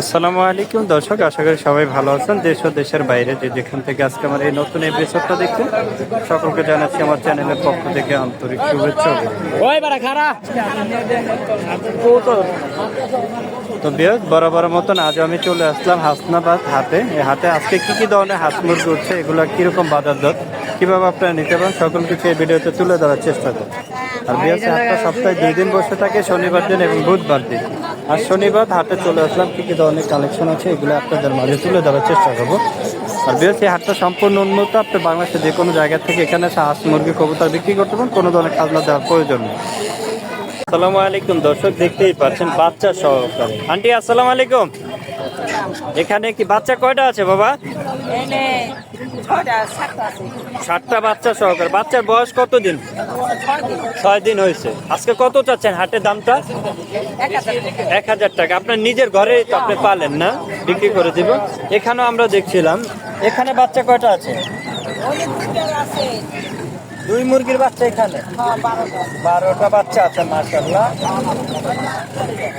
আসসালামু আলাইকুম দর্শক আশা করি সবাই ভালো আছেন। দেশ ও দেশের বাইরে যে যেখান থেকে আজকে আমার এই নতুন এপিসোডটা দেখছেন সকলকে জানাচ্ছি আমার চ্যানেলের পক্ষ থেকে আন্তরিক শুভেচ্ছা। তো বিয়স বরাবর মতন আজ আমি চলে আসলাম হাসনাবাদ হাতে। এই হাটে আজকে কি কি ধরনের হাঁস মুরগি উঠছে এগুলো কীরকম বাজার দর কীভাবে আপনারা নিতে পারেন সকল কিছু এই ভিডিওতে তুলে ধরার চেষ্টা করব। আর বিয়াস হাটটা সপ্তাহে দুই দিন বসে থাকে শনিবার দিন এবং বুধবার দিন। আর শনিবার হাটে চলে আসলাম কি কি ধরনের কালেকশন আছে এগুলো আপনাদের মাঝে তুলে ধরার চেষ্টা করব। আর বিয়াস এই হাটটা সম্পূর্ণ উন্নত আপনি বাংলাদেশের যে কোনো জায়গা থেকে এখানে এসে হাঁস মুরগি কবুতর বিক্রি করতে পারেন কোনো ধরনের খাজনা দেওয়ার প্রয়োজন নেই। আসসালামু আলাইকুম দর্শক দেখতেই পাচ্ছেন বাচ্চা সহকারে আন্টি আসসালামু আলাইকুম। এখানে কি বাচ্চা কয়টা আছে বাবা? সাতটা বাচ্চা সহকারে। বাচ্চার বয়স কত দিন। ছয় দিন হয়েছে। আজকে কত চাচ্ছেন হাটের দামটা? এক হাজার টাকা। আপনার নিজের ঘরেই তো আপনি পালেন না বিক্রি করে দিব। এখানেও আমরা দেখছিলাম। এখানে বাচ্চা কয়টা আছে? দুই মুরগির বাচ্চা এখানে? হ্যাঁ বারোটা। বাচ্চা আছে মার্শাল্লাহ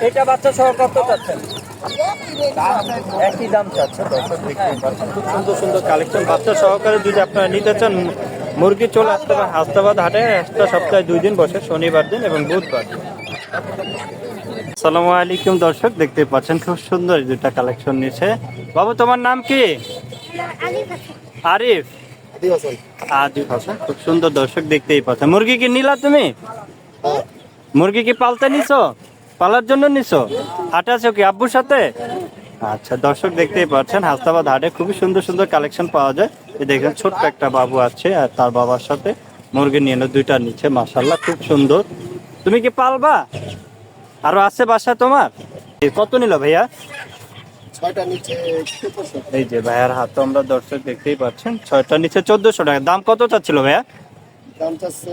এটা বাচ্চা সহ কত চাচ্ছেন? একই দাম খুব সুন্দর সুন্দর কালেকশন বাচ্চা সহকারে যদি আপনারা নিতে চান, মুরগি চলে আসতে হাস্তাবাদ হাটে। একটা সপ্তাহে দুই দিন বসে, শনিবার দিন এবং বুধবার দিন। আসসালামু আলাইকুম দর্শক, দেখতে পাচ্ছেন খুব সুন্দর দুটা কালেকশন নিয়েছে বাবু, তোমার নাম কি? আরিফ আদিফ হাসান খুব সুন্দর দর্শক দেখতেই পাচ্ছেন। মুরগি কি নিলা তুমি? মুরগি কি পালতে নিছো? পালার জন্য নিছো? হাটে আছো কি আব্বুর সাথে? আচ্ছা দর্শক দেখতেই পাচ্ছেন হাস্তাবাদ হাটে খুবই সুন্দর সুন্দর কালেকশন পাওয়া যায়। এই দেখেন ছোট্ট একটা বাবু আছে আর তার বাবার সাথে মুরগি নিয়ে এলো দুইটা নিচে মাসাল্লাহ খুব সুন্দর। তুমি কি পালবা? আরও আছে বাসা তোমার? কত নিল ভাইয়া? ছয়টা নিচে এই যে ভাইয়ার হাতে আমরা দর্শক দেখতেই পাচ্ছেন ছয়টা নিচে চোদ্দশো টাকা। দাম কত চাচ্ছিল ভাইয়া? দাম চাচ্ছে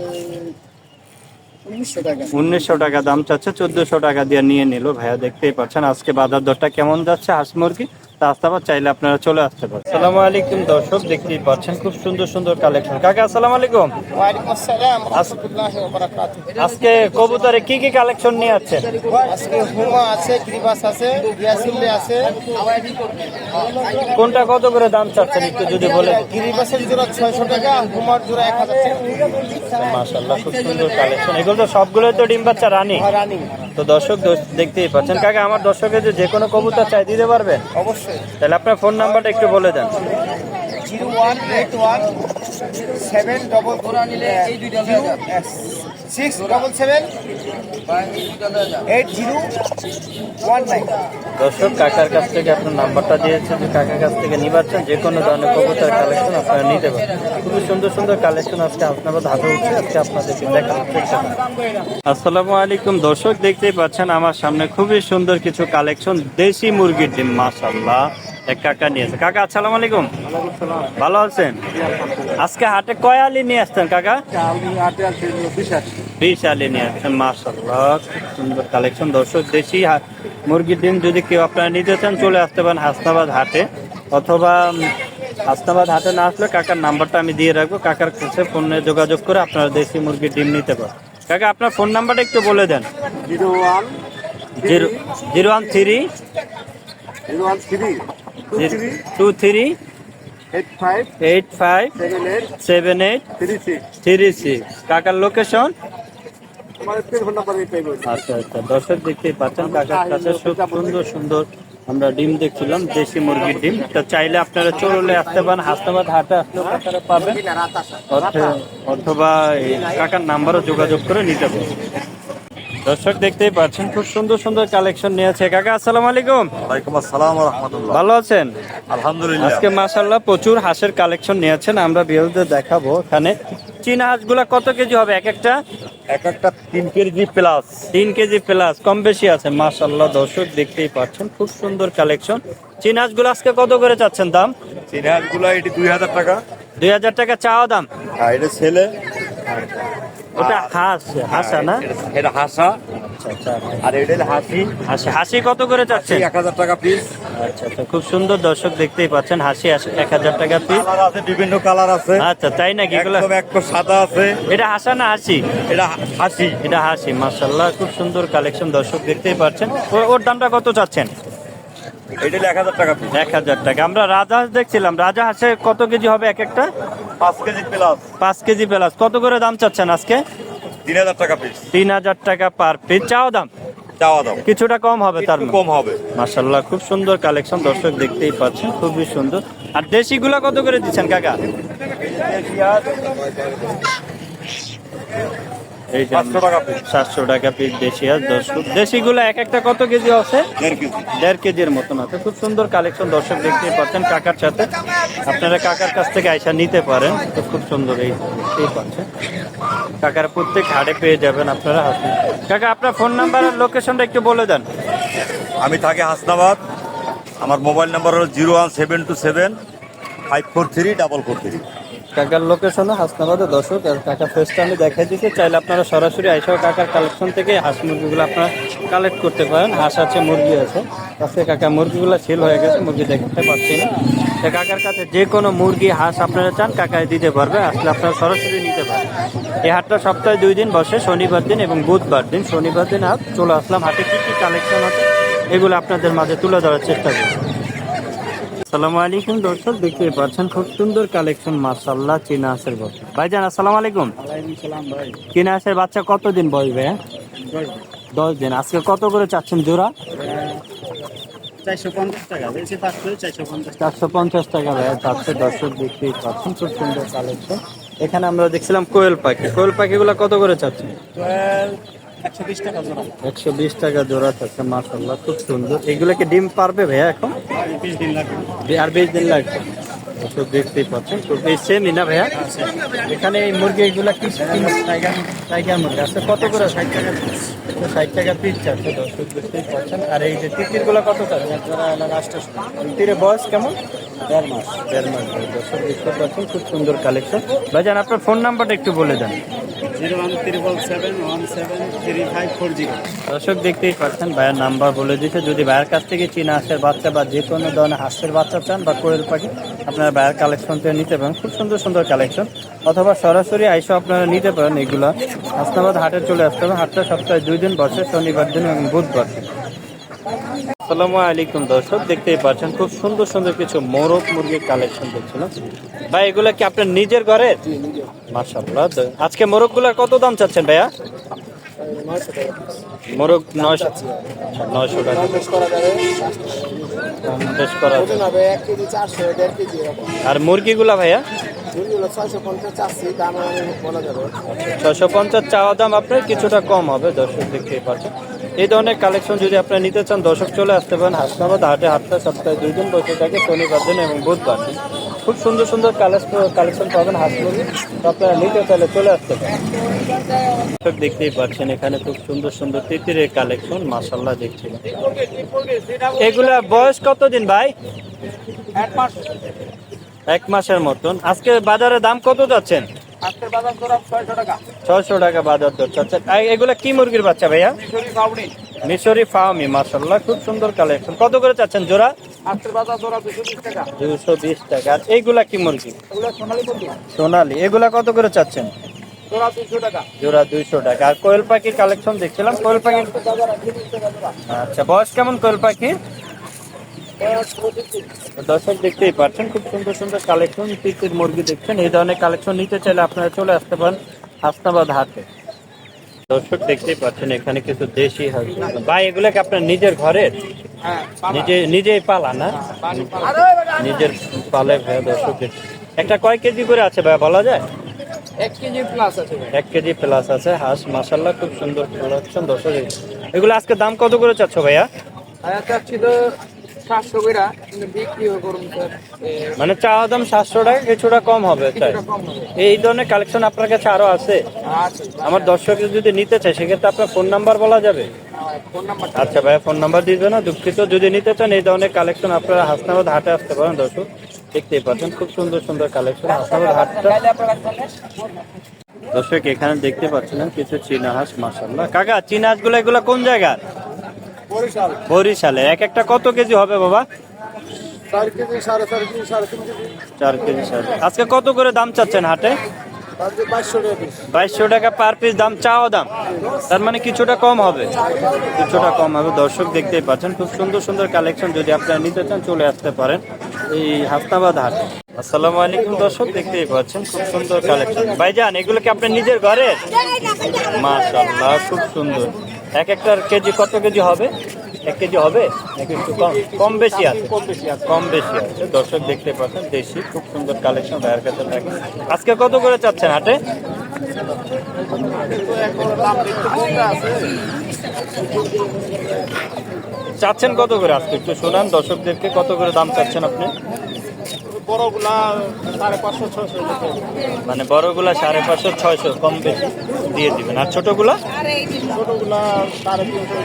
উনিশশো টাকা। দাম চাচ্ছে, চোদ্দশো টাকা দিয়ে নিয়ে নিল। ভাইয়া দেখতেই পাচ্ছেন, আজকে বাজার দরটা কেমন যাচ্ছে? হাঁস মুরগি? তা আসতে আবার চাইলে আপনারা চলে আসতে পারেন। সালামু আলাইকুম দর্শক দেখতেই পাচ্ছেন খুব সুন্দর সুন্দর কালেকশন কাকা আসসালামু আলাইকুম। আসসালাম রহমতুল্লাহি ওয়া বারাকাতুহু। আজকে কবুতরে কি কি কালেকশন নিয়ে আছেন আজকে হুমা আছে গ্রিবাস আছে গ্রিয়াসিল্লে আছে। কোনটা কত করে দাম চাচ্ছেন একটু যদি বলে গ্রিবাসের জোড়া ছয়শো টাকা হুমার জোড়া এক হাজার টাকা। মাশাল্লাহ খুব সুন্দর কালেকশন এগুলো তো সবগুলো তো ডিম বাচ্চা রানি। আর রানিং। তো দর্শক দোষ- দেখতেই পাচ্ছেন। কাকে আমার দর্শকের যে যে কোনো কবুতর চাই দিতে পারবেন? অবশ্যই। তাহলে আপনার ফোন নাম্বারটা একটু বলে দেন। Zero one eight one seven double six double seven eight zero one nine. দর্শক, কাকার কাছ থেকে আপনার নাম্বারটা দিয়েছে যে কাকার কাছ থেকে নিবাচ্ছেন যে কোনো ধরনের কবুতর কালেকশন আপনারা নিতে পারেন খুবই সুন্দর সুন্দর কালেকশন আজকে আপনাদের হাতে উঠছে, আজকে আপনাদেরকে দেখানোর চেষ্টা আসসালামু আলাইকুম। দর্শক, দেখতেই পাচ্ছেন আমার সামনে খুবই সুন্দর কিছু কালেকশন দেশি মুরগির ডিম মাশাল্লাহ এক কাকা নিয়েছে কাকা আসসালামু আলাইকুম। ভালো আছেন? আজকে হাটে কয় আলি নিয়ে আসছেন কাকা? বিশ আলি নিয়ে আসছেন মাশাল্লাহ খুব সুন্দর কালেকশন। দর্শক দেশি মুরগির ডিম যদি কেউ আপনারা নিতে চান চলে আসতে পারেন হাসনাবাদ হাটে। অথবা হাসনাবাদ হাটে না আসলে কাকার নাম্বারটা আমি দিয়ে রাখব। কাকার কাছে ফোনে যোগাযোগ করে আপনারা দেশি মুরগির ডিম নিতে পারেন। কাকা আপনার ফোন নাম্বারটা একটু বলে দেন। Zero one zero zero one three zero one three two three eight five eight five seven eight three six three six কাকার লোকেশন আচ্ছা আচ্ছা। দর্শক দেখতেই পাচ্ছেন কাকার কাছে খুব সুন্দর সুন্দর আমরা ডিম দেখছিলাম দেশি মুরগির ডিম। তো চাইলে আপনারা চলে আসতে পারেন হাসনাবাদ হাটে আসলেও কাকারা পাবেন। অথবা এই কাকার নাম্বারও যোগাযোগ করে নিতে পারেন। দর্শক দেখতেই পাচ্ছেন খুব সুন্দর সুন্দর কালেকশন নিয়েছে কাকা আসসালামু আলাইকুম। ওয়ালাইকুম আসসালাম রহমতুল্লাহ ভালো আছেন? আলহামদুলিল্লাহ। আজকে মাশাল্লাহ প্রচুর হাঁসের কালেকশন নিয়েছেন আমরা বিরুদ্ধে দেখাবো এখানে। চীনা হাঁসগুলা কত কেজি হবে এক একটা? এক একটা তিন কেজি প্লাস তিন কেজি প্লাস কম বেশি আছে। মাশাল্লাহ দর্শক দেখতেই পাচ্ছেন খুব সুন্দর কালেকশন চীনা হাঁসগুলো আজকে কত করে চাচ্ছেন দাম? সিরিয়ালগুলো এটি দুই হাজার টাকা। দুই হাজার টাকা চাওয়া দাম। আর এটা ছেলে। ওটা হাঁস হাঁসা না? এটা হাসা। আচ্ছা আচ্ছা আর এটা হাসি। হাসি হাসি কত করে চাচ্ছেন? এক হাজার টাকা পিস আচ্ছা আচ্ছা খুব সুন্দর দর্শক দেখতেই পাচ্ছেন হাসি এক হাজার টাকা পিস কালার আছে বিভিন্ন কালার আছে। আচ্ছা তাই নাকি? এগুলো একদম একটু সাদা আছে। এটা হাসা না হাসি? এটা হাসি। এটা হাসি মার্শাল্লাহ খুব সুন্দর কালেকশন দর্শক দেখতেই পাচ্ছেন। ওর দামটা কত চাচ্ছেন? এটা এক হাজার টাকা পিস এক হাজার টাকা। আমরা রাজাহাঁস দেখছিলাম। রাজা হাঁসে কত কেজি হবে এক একটা? পাঁচ কেজি প্লাস পাঁচ কেজি প্লাস কত করে দাম চাচ্ছেন আজকে? তিন হাজার টাকা পিস তিন হাজার টাকা পার পিস চাও দাম? চাওয়া কিছুটা কম হবে তার কম হবে। মাসাল্লাহ খুব সুন্দর কালেকশন দর্শক দেখতেই পাচ্ছেন খুবই সুন্দর। আর দেশিগুলা কত করে দিচ্ছেন কাকা? এই যে 500 টাকা piece। সাতশো টাকা পিস দেশি হাঁস দর্শক। দেশিগুলা এক একটা কত কেজি আছে? দেড় কেজি। দেড় কেজির মতন আছে। খুব সুন্দর কালেকশন দর্শক দেখতেই পাচ্ছেন কাকার সাথে। আপনারা কাকার কাছ থেকে আইসা নিতে পারেন। তো খুব সুন্দর এই দেখতেই পাচ্ছেন কাকার প্রত্যেক হাটে পেয়ে যাবেন আপনারা হাসুন কাকা আপনার ফোন নাম্বার আর লোকেশনটা একটু বলে দেন। আমি থাকি হাসনাবাদ। আমার মোবাইল নাম্বার হলো zero one seven two seven five four three double four three কাকার লোকেশনে হাসনাবাদে দর্শক, আর কাকা ফেসটা আমি দেখাই দিচ্ছি চাইলে আপনারা সরাসরি আইসাও কাকার কালেকশন থেকে হাঁস মুরগিগুলো আপনারা কালেক্ট করতে পারেন। হাঁস আছে, মুরগি আছে। আজকে কাকা মুরগিগুলো সেল হয়ে গেছে, মুরগি দেখতে পাচ্ছি না। তো কাকার কাছে যে কোনো মুরগি, হাঁস আপনারা চান কাকায় দিতে পারবে। আসলে আপনারা সরাসরি নিতে পারবেন। এই হাটটা সপ্তাহে দুই দিন বসে, শনিবার দিন এবং বুধবার দিন। শনিবার দিন হাট চলে আসলাম। হাটে কি কি কালেকশন আছে, এগুলো আপনাদের মাঝে তুলে ধরার চেষ্টা করব। আসসালামু আলাইকুম দর্শক দেখতে পাচ্ছেন খুব সুন্দর কালেকশন মাশাল্লাহ চীনা হাঁসের বাচ্চা ভাইজান আসসালামু আলাইকুম। চীনা হাঁসের বাচ্চা কতদিন বয়স ভাইয়া? দশ দিন। আজকে কত করে চাচ্ছেন জোড়া? চারশো পঞ্চাশ টাকা থাকছে চারশো দর্শক দেখতেই পাচ্ছেন খুব সুন্দর কালেকশন। এখানে আমরা দেখছিলাম কোয়েল পাখি। কোয়েল পাখিগুলো কত করে চাচ্ছেন? একশো বিশ টাকা জোড়া। চাচ্ছে মাশাল্লাহ খুব সুন্দর। এগুলোকে ডিম পারবে ভাইয়া এখন? আর বিশ দিন লাগবে। দর্শক দেখতেই পাচ্ছেন। খুব এই সেমই না ভাইয়া? এখানে এই মুরগি এগুলা কি টাইগার মুরগি। আছে কত করে? ষাট টাকা ষাট টাকা পিস চাচ্ছে দর্শক দেখতেই পাচ্ছেন। আর এই যে তিতিরগুলা কত চাচ্ছে তিতিরের বয়স কেমন? দেড় মাস। দেড় মাস। দর্শক দেখতে পাচ্ছেন খুব সুন্দর কালেকশন ভাইজান আপনার ফোন নাম্বারটা একটু বলে দেন। One seven one seven three five four দর্শক, দেখতেই পাচ্ছেন, ভাইয়ের নাম্বার বলে দিতে যদি ভাইয়ের কাছ থেকে চীনা হাঁসের বাচ্চা বা যে কোনো ধরনের হাঁসের বাচ্চা চান বা কোয়েল পাখি, আপনারা ভাইয়ের কালেকশন থেকে নিতে পারেন। খুব সুন্দর সুন্দর কালেকশন অথবা সরাসরি আইসো আপনারা নিতে পারেন এগুলো। হাসনাবাদ হাটে চলে আসতে হবে। হাটটা সপ্তাহে দুই দিন বসে, শনিবার দিন এবং বুধবার দিন। আসসালামু আলাইকুম দর্শক দেখতেই পাচ্ছেন খুব সুন্দর সুন্দর কিছু মোরগ মুরগির কালেকশন দেখছিলাম। ভাই এগুলা কি আপনার নিজের ঘরে? মাশাআল্লাহ আজকে মোরগ কত দাম চাচ্ছেন ভাইয়া? মোরগ নয়শো নয়শো টাকা। বেশ করা আর মুরগিগুলা ভাইয়া? ছয়শো পঞ্চাশ চাওয়া দাম আপনার কিছুটা কম হবে দর্শক দেখতেই পাচ্ছেন। এই ধরনের কালেকশন যদি আপনারা নিতে চান দর্শক চলে আসতে পারেন হাসনাবাদ হাটে হাটটা সপ্তাহে দুই দিন বসে থাকে শনিবার দিন এবং বুধবার দিন। খুব সুন্দর সুন্দর কালেকশন পাবেন হাঁস মুরগি তো আপনারা নিতে চাইলে চলে আসতে পারেন। দর্শক দেখতেই পাচ্ছেন এখানে খুব সুন্দর সুন্দর তিতিরের কালেকশন মাসাল্লাহ দেখছিলাম এগুলা বয়স কতদিন ভাই? এক মাস। এক মাসের মতন। আজকে বাজারে দাম কত যাচ্ছেন? ছয়শো টাকা। বাজার দর আচ্ছা এগুলা কি মুরগির বাচ্চা ভাইয়া? মিশরি ফার্মি মাসাল্লাহ খুব সুন্দর কালেকশন কত করে চাচ্ছেন জোড়া? দুশো বিশ টাকা। আর এইগুলা কি মুরগি? সোনালি এগুলা কত করে চাচ্ছেন? জোড়া দুইশো টাকা। আর কোয়েল পাখির কালেকশন দেখছিলাম। কোয়েল জোড়া। আচ্ছা বয়স কেমন কোয়েল পাখির? দর্শক দেখতেই পাচ্ছেন খুব সুন্দর সুন্দর কালেকশন তিতির মুরগি দেখছেন। এই ধরনের কালেকশন নিতে চাইলে আপনারা চলে আসতে পারেন হাসনাবাদ হাতে দর্শক দেখতেই পাচ্ছেন এখানে কিছু দেশি হয় ভাই এগুলো কি আপনার নিজের ঘরের? হ্যাঁ নিজে নিজেই পালা না? নিজের পালে ভাই দর্শক একটা কয় কেজি করে আছে ভাই বলা যায়? এক কেজি প্লাস আছে এক কেজি প্লাস আছে হাঁস মাসাল্লাহ খুব সুন্দর কালেকশন দর্শক এগুলো আজকে দাম কত করে চাচ্ছ ভাইয়া? আয়াত ছিল সাতশো কইরা কিন্তু বিক্রি করুন স্যার। মানে চাওয়া দাম সাতশো টাকা কিছুটা কম হবে তাই? এই ধরনের কালেকশন আপনার কাছে আরও আছে? আচ্ছা আমার দর্শক যদি নিতে চায় সেক্ষেত্রে আপনার ফোন নাম্বার বলা যাবে? আচ্ছা ভাইয়া ফোন নাম্বার দিবে না দুঃখিত। যদি নিতে চান এই ধরনের কালেকশন আপনারা হাসনাবাদ হাটে আসতে পারেন দর্শক। দেখতেই পাচ্ছেন খুব সুন্দর সুন্দর কালেকশন হাসনাবাদ হাটটা। দর্শক এখানে দেখতে পাচ্ছিলেন কিছু চীনা হাঁস মাসাল্লাহ কাকা চীনা হাঁসগুলো এগুলো কোন জায়গার? বরিশাল। এক একটা কত কেজি হবে বাবা? চার কেজি সাড়ে চার কেজি আজকে কত করে দাম চাচ্ছেন হাটে? বাইশশো টাকা পার পিস দাম চাওয়া দাম। তার মানে কিছুটা কম হবে। কিছুটা কম হবে। দর্শক দেখতেই পাচ্ছেন খুব সুন্দর সুন্দর কালেকশন যদি আপনারা নিতে চান চলে আসতে পারেন এই হাসনাবাদ হাট। আসসালামু আলাইকুম দর্শক দেখতেই পাচ্ছেন খুব সুন্দর কালেকশন ভাইজান এগুলো কি আপনার নিজের ঘরে মাশাআল্লাহ খুব সুন্দর। এক একটার কেজি কত কেজি হবে? এক কেজি হবে? নাকি একটু কম? কম বেশি আছে। কম বেশি আছে। কম বেশি আছে। দর্শক দেখতে পাচ্ছেন দেশি খুব সুন্দর কালেকশন ভাইয়ের কাছে থাকে আজকে কত করে চাচ্ছেন হাটে? চাচ্ছেন কত করে আজকে? একটু শোনান দর্শকদেরকে কত করে দাম চাচ্ছেন আপনি? বড়গুলা সাড়ে পাঁচশো ছশো মানে বড়গুলা সাড়ে পাঁচশো ছয়শো কম বেশি দিয়ে দিবেন। আর ছোটগুলা? ছোটগুলা সাড়ে তিনশো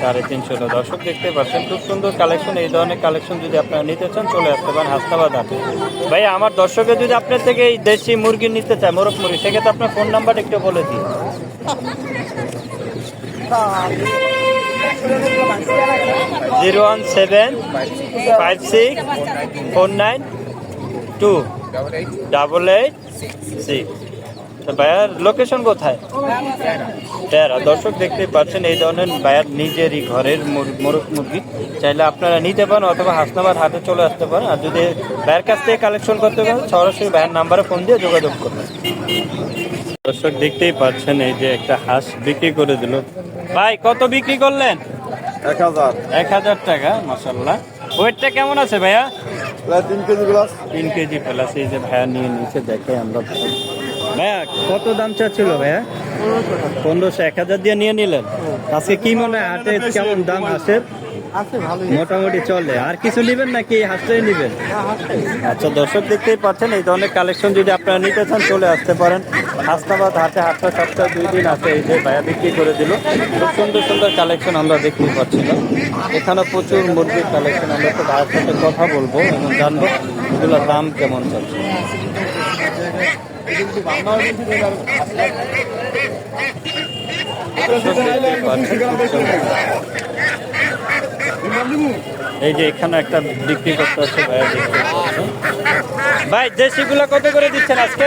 সাড়ে তিনশো দর্শক দেখতে পাচ্ছেন খুব সুন্দর কালেকশন এই ধরনের কালেকশন যদি আপনারা নিতে চান চলে আসতে পারেন হাস্তাবাদ হাটে। ভাই আমার দর্শকে যদি আপনার থেকে এই দেশি মুরগি নিতে চায় মোরগ মুরগি সেক্ষেত্রে আপনার ফোন নাম্বার একটু বলে দিন। Zero one seven five six four nine two double eight six ভাইয়ার লোকেশন কোথায়? তেরা। দর্শক দেখতে পাচ্ছেন এই ধরনের ভাইয়ার নিজেরই ঘরের মুর- মোরগ মুরগি। চাইলে আপনারা নিতে পারেন অথবা হাসনাবাদ হাটে চলে আসতে পারেন। আর যদি ভাইয়ের কাছ থেকে কালেকশন করতে পারেন সরাসরি ভাইয়ের নাম্বারে ফোন দিয়ে যোগাযোগ করবেন দর্শক দেখতেই পাচ্ছেন এই যে একটা হাঁস বিক্রি করে দিল। ভাই কত বিক্রি করলেন? এক হাজার। এক হাজার টাকা মাসাল্লাহ ওয়েটটা কেমন আছে ভাইয়া? তিন কেজি গ্লাস তিন কেজি প্লাস এই যে ভাইয়া নিয়ে নিচে দেখে আমরা ভাইয়া কত দাম চাচ্ছিল ভাইয়া? পনেরোশো এক হাজার দিয়ে নিয়ে নিলেন? আজকে কি মনে হয় হাটে কেমন দাম ভালো মোটামুটি চলে। আর কিছু নেবেন নাকি? হাঁসটাই নেবেন? আচ্ছা দর্শক দেখতেই পাচ্ছেন এই ধরনের কালেকশন যদি আপনারা নিতে চান চলে আসতে পারেন। হাসনাবাদ হাটে হাটটা সপ্তাহে দুই দিন আছে এই যে ভাইয়া বিক্রি করে দিল। খুব সুন্দর সুন্দর কালেকশন আমরা দেখতে পাচ্ছিলাম এখানে প্রচুর মুরগির কালেকশন আমরা তো ভাইয়ের সাথে কথা বলব এবং জানব এগুলোর দাম কেমন চলছে। সুন্দর। এই যে এখানে একটা বিক্রি করতে হচ্ছে ভাইয়া দেখতে পাচ্ছেন। ভাই দেশিগুলো কত করে দিচ্ছেন আজকে?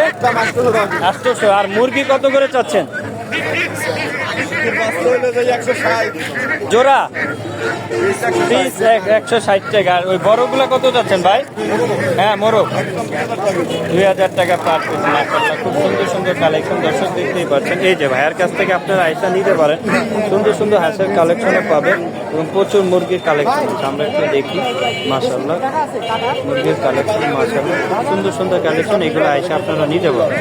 আটশোশো। আর মুরগি কত করে চাচ্ছেন? জোড়া? পিস একশো ষাট টাকা। আর ওই বড়গুলো কত যাচ্ছেন ভাই? হ্যাঁ মোরগ। দুই হাজার টাকা পার পিস মাসাল্লাহ খুব সুন্দর সুন্দর কালেকশন দর্শক দেখতেই পাচ্ছেন। এই যে ভাইয়ের কাছ থেকে আপনারা আইসা নিতে পারেন। সুন্দর সুন্দর হাঁসের কালেকশনে পাবেন এবং প্রচুর মুরগির কালেকশন আমরা একটু দেখি মাসাল্লাহ মুরগির কালেকশন মাসাল্লাহ সুন্দর সুন্দর কালেকশন, এগুলো আইসা আপনারা নিতে পারেন